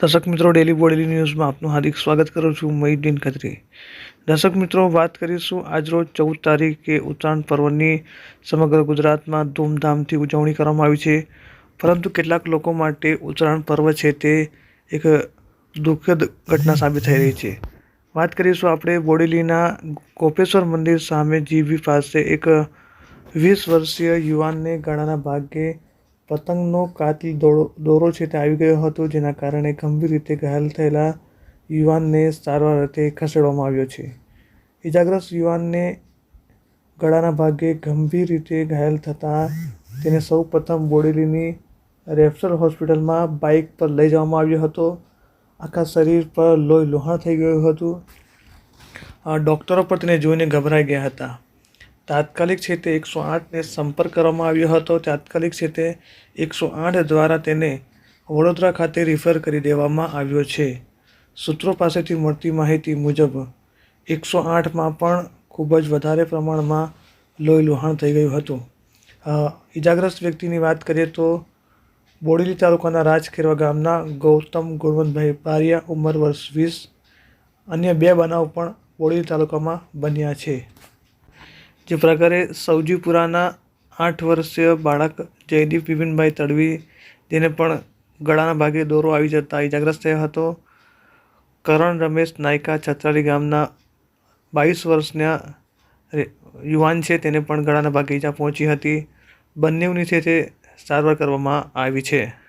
દર્શક મિત્રો ડેલી બોડેલી ન્યૂઝમાં આપનું હાર્દિક સ્વાગત કરું છું. મહીદ્દીન ખત્રી દર્શક મિત્રો, વાત કરીશું આજરોજ ચૌદ તારીખે ઉત્તરાયણ પર્વની. સમગ્ર ગુજરાતમાં ધૂમધામથી ઉજવણી કરવામાં આવી છે. પરંતુ કેટલાક લોકો માટે ઉત્તરાયણ પર્વ છે તે એક દુઃખદ ઘટના સાબિત થઈ રહી છે. વાત કરીશું આપણે બોડેલીના કોપેશ્વર મંદિર સામે જીવી પાસે એક વીસ વર્ષીય યુવાનને ગળાના ભાગે પતંગનો કાતિલ દોરો દોરો છે તે આવી ગયો હતો, જેના કારણે ગંભીર રીતે ઘાયલ થયેલા યુવાનને સારવાર અર્થે ખસેડવામાં આવ્યો છે. ઇજાગ્રસ્ત યુવાનને ગળાના ભાગે ગંભીર રીતે ઘાયલ થતાં તેને સૌ પ્રથમ બોડેલીની રેફરલ હોસ્પિટલમાં બાઇક પર લઈ જવામાં આવ્યો હતો. આખા શરીર પર લોહી લોહાણ થઈ ગયું હતું. ડૉક્ટરો પણ તેને જોઈને ગભરાઈ ગયા હતા. તાત્કાલિક છે તે એકસો આઠને સંપર્ક કરવામાં આવ્યો હતો. તાત્કાલિક છે તે એકસો આઠ દ્વારા તેને વડોદરા ખાતે રિફર કરી દેવામાં આવ્યો છે. સૂત્રો પાસેથી મળતી માહિતી મુજબ, એકસો આઠમાં પણ ખૂબ જ વધારે પ્રમાણમાં લોહી લુહાણ થઈ ગયું હતું. ઇજાગ્રસ્ત વ્યક્તિની વાત કરીએ તો બોડેલી તાલુકાના રાજખેરવા ગામના ગૌતમ ગુણવંતભાઈ પારિયા, ઉંમર વર્ષ વીસ, અન્ય બે બનાવ પણ બોડેલી તાલુકામાં બન્યા છે. જે પ્રકારે સૌજીપુરાના આઠ વર્ષીય બાળક જયદીપ બિપિનભાઈ તડવી, જેને પણ ગળાના ભાગે દોરો આવી જતા ઇજાગ્રસ્ત થયો હતો. કરણ રમેશ નાયકા છત્રાલી ગામના બાવીસ વર્ષના યુવાન છે. તેને પણ ગળાના ભાગે ઈજા પહોંચી હતી. બંનેની છે તે સારવાર કરવામાં આવી છે.